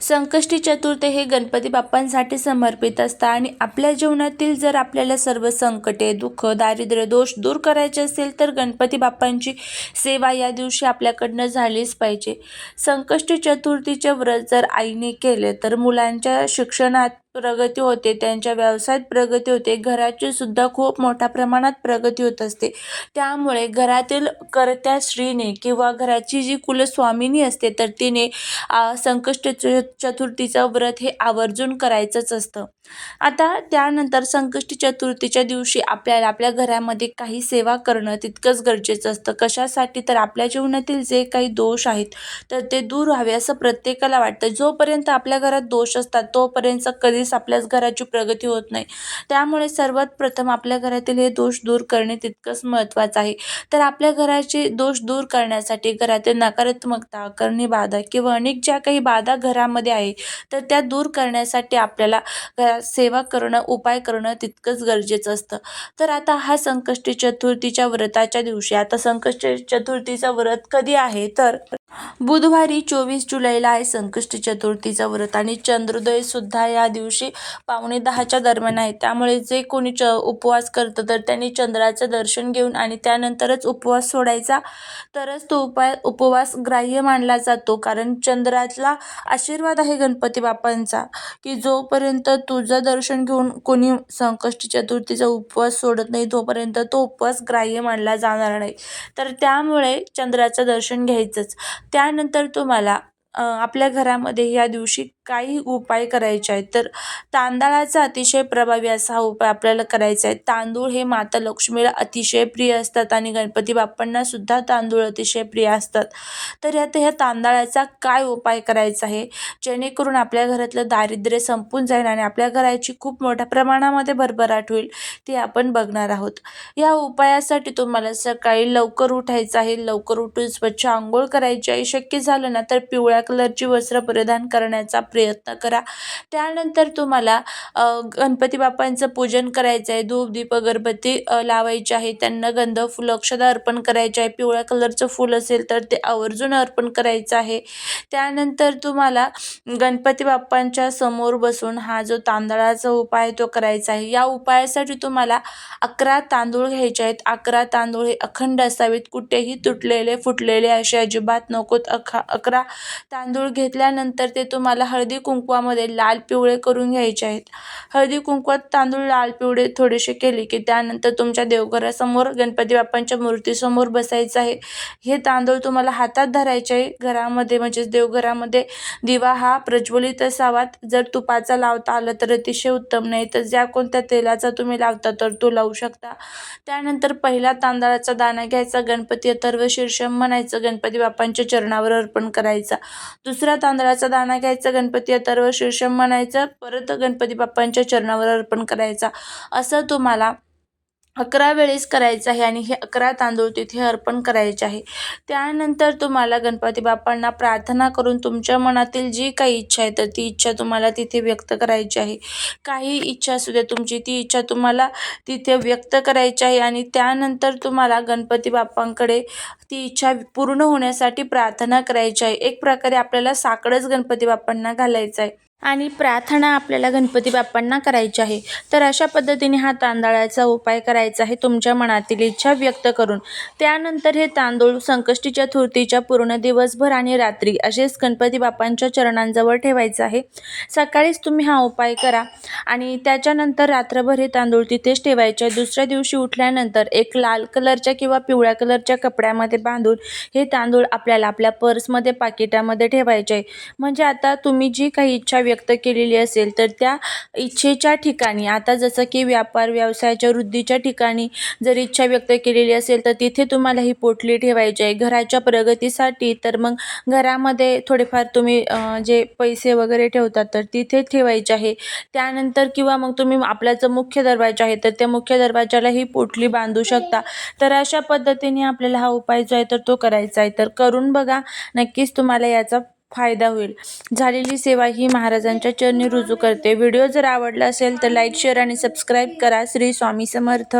संकष्टी चतुर्थी हे गणपती बाप्पांसाठी समर्पित असतं आणि आपल्या जीवनातील जर आपल्याला सर्व संकटे दुःख दारिद्र्य दोष दूर करायचे असेल तर गणपती बाप्पांची सेवा या दिवशी आपल्याकडनं झालीच पाहिजे. संकष्टी चतुर्थीचे व्रत जर आईने केले तर मुलांच्या शिक्षणात प्रगती होते त्यांच्या व्यवसायात प्रगती होते. घराची सुद्धा खूप मोठ्या प्रमाणात प्रगती होत असते. त्यामुळे घरातील करत्या स्त्रीने किंवा घराची जी कुलस्वामिनी असते तर तिने संकष्ट चतुर्थीचं व्रत हे आवर्जून करायचंच असतं. आता त्यानंतर संकष्टी चतुर्थीच्या दिवशी आपल्याला आपल्या घरामध्ये काही सेवा करणं तितकंच गरजेचं असतं. कशासाठी? तर आपल्या जीवनातील जे काही दोष आहेत तर ते दूर व्हावे असं प्रत्येकाला वाटतं. जोपर्यंत आपल्या घरात दोष असतात तोपर्यंत कधीच आपल्याच घराची प्रगती होत नाही. त्यामुळे सर्वात प्रथम आपल्या घरातील हे दोष दूर करणे तितकंच महत्त्वाचं आहे. तर आपल्या घराचे दोष दूर करण्यासाठी घरातील नकारात्मकता करणी बाधा किंवा अनेक ज्या काही बाधा घरामध्ये आहे तर त्या दूर करण्यासाठी आपल्याला घरात सेवा करणं उपाय करणं तितकंच गरजेचं असतं. तर आता हा संकष्टी चतुर्थीच्या व्रताच्या दिवशी आता संकष्टी चतुर्थीचं व्रत कधी आहे? तर बुधवारी चोवीस जुलैला आहे. संकष्ट चतुर्थीचं व्रत आणि चंद्रोदय सुद्धा या दिवशी पावणे दहाच्या दरम्यान आहे. त्यामुळे जे कोणी च उपवास करतं तर त्यांनी चंद्राचं दर्शन घेऊन आणि त्यानंतरच उपवास सोडायचा. तरच तो उपाय उपवास ग्राह्य मानला जातो. कारण चंद्रातला आशीर्वाद आहे गणपती बाप्पांचा की जोपर्यंत तुझं दर्शन घेऊन कोणी संकष्ट चतुर्थीचा उपवास सोडत नाही तोपर्यंत तो उपवास ग्राह्य मानला जाणार नाही. तर त्यामुळे चंद्राचं दर्शन घ्यायचंच. त्यानंतर तुम्हाला आपल्या घरामध्ये या दिवशी काही उपाय करायचे आहेत. तर तांदळाचा अतिशय प्रभावी असा हा उपाय आपल्याला करायचा आहे. तांदूळ हे माता लक्ष्मीला अतिशय प्रिय असतात आणि गणपती बाप्पांना सुद्धा तांदूळ अतिशय प्रिय असतात. तर आता ह्या तांदळाचा काय उपाय करायचा आहे? जेणेकरून आपल्या घरातलं दारिद्र्य संपून जाईल आणि आपल्या घराची खूप मोठ्या प्रमाणामध्ये भरभराट होईल ते आपण बघणार आहोत. या उपायासाठी तुम्हाला सकाळी लवकर उठायचं आहे. लवकर उठून स्वच्छ आंघोळ करायची आहे. शक्य झालं ना तर पिवळ्या कलरची वस्त्र परिधान करण्याचा प्रयत्न करा. त्यानंतर तुम्हाला गणपती बाप्पांचं पूजन करायचं आहे. धूप दीप अगरबत्ती लावायची आहे. त्यांना गंध फुलं अक्षदा अर्पण करायचे आहे. पिवळ्या कलरचं फूल असेल तर ते आवर्जून अर्पण करायचं आहे. त्यानंतर तुम्हाला गणपती बाप्पांच्या समोर बसून हा जो तांदळाचा उपाय आहे तो करायचा आहे. या उपायासाठी तुम्हाला अकरा तांदूळ घ्यायचे आहेत. अकरा तांदूळ हे अखंड असावेत. कुठेही तुटलेले फुटलेले असे अजिबात नकोत. अखा अकरा तांदूळ घेतल्यानंतर ते तुम्हाला हळदी कुंकवामध्ये लाल पिवळे करून घ्यायचे आहेत. हळदी कुंकवात तांदूळ लाल पिवळे थोडेसे केले की त्यानंतर तुमच्या देवघरासमोर गणपती बाप्पांच्या मूर्तीसमोर बसायचं आहे. हे तांदूळ तुम्हाला हातात धरायचे आहे. घरामध्ये म्हणजेच देवघरामध्ये दिवा हा प्रज्वलित असावात. जर तुपाचा लावता आलं तर अतिशय उत्तम. नाही तर ज्या कोणत्या तेलाचा तुम्ही लावता तर तो लावू शकता. त्यानंतर पहिला तांदळाचा दाणा घ्यायचा. गणपती अथर्व शीर्षम म्हणायचं. गणपती बाप्पांच्या चरणावर अर्पण करायचा. दुसरा तांदळाचा दाणा घ्यायचा. गणपती अथर्व शीर्षम म्हणायचा परत गणपती बाप्पांच्या चरणावर अर्पण करायचा. असं तुम्हाला अकरा वेळेस करायचं आहे आणि हे अकरा तांदूळ तिथे अर्पण करायचे आहे. त्यानंतर तुम्हाला गणपती बाप्पांना प्रार्थना करून तुमच्या मनातील जी काही इच्छा आहे तर ती इच्छा तुम्हाला तिथे व्यक्त करायची आहे. काही इच्छा असू द्या तुमची ती इच्छा तुम्हाला तिथे व्यक्त करायची आहे आणि त्यानंतर तुम्हाला गणपती बाप्पांकडे ती इच्छा पूर्ण होण्यासाठी प्रार्थना करायची आहे. एक प्रकारे आपल्याला साकडंच गणपती बाप्पांना घालायचं आहे. आणि प्रार्थना आपल्याला गणपती बाप्पांना करायची आहे. तर अशा पद्धतीने हा तांदळाचा उपाय करायचा आहे तुमच्या मनातील इच्छा व्यक्त करून. त्यानंतर हे तांदूळ संकष्टी चतुर्थीच्या पूर्ण दिवसभर आणि रात्री असेच गणपती बाप्पांच्या चरणांजवळ ठेवायचं आहे. सकाळीच तुम्ही हा उपाय करा. आणि त्याच्यानंतर रात्रभर हे तांदूळ तिथेच ठेवायचे. आहे दुसऱ्या दिवशी उठल्यानंतर एक लाल कलरच्या किंवा पिवळ्या कलरच्या कपड्यामध्ये बांधून हे तांदूळ आपल्याला आपल्या पर्समध्ये पाकिटामध्ये ठेवायचे. आहे म्हणजे आता तुम्ही जी काही इच्छा व्यक्त केलेली असेल तर त्या इच्छेच्या ठिकाणी आता जसं की व्यापार व्यवसायाच्या वृद्धीच्या ठिकाणी जर इच्छा व्यक्त केलेली असेल तर तिथे तुम्हाला ही पोटली ठेवायची आहे. घराच्या प्रगतीसाठी तर मग घरामध्ये थोडेफार तुम्ही जे पैसे वगैरे ठेवतात तर तिथे ठेवायचे आहे. त्यानंतर किंवा मग तुम्ही आपला जो मुख्य दरवाजा आहे तर त्या मुख्य दरवाजाला ही पोटली बांधू शकता. तर अशा पद्धतीने आपल्याला हा उपाय जो आहे तर तो करायचा आहे. तर करून बघा नक्कीच तुम्हाला याचा फायदा होईल. झालेली सेवा ही महाराजांच्या चरणी रुजू करते. व्हिडिओ जर आवडला असेल तर लाईक शेअर आणि सबस्क्राईब करा. श्री स्वामी समर्थ.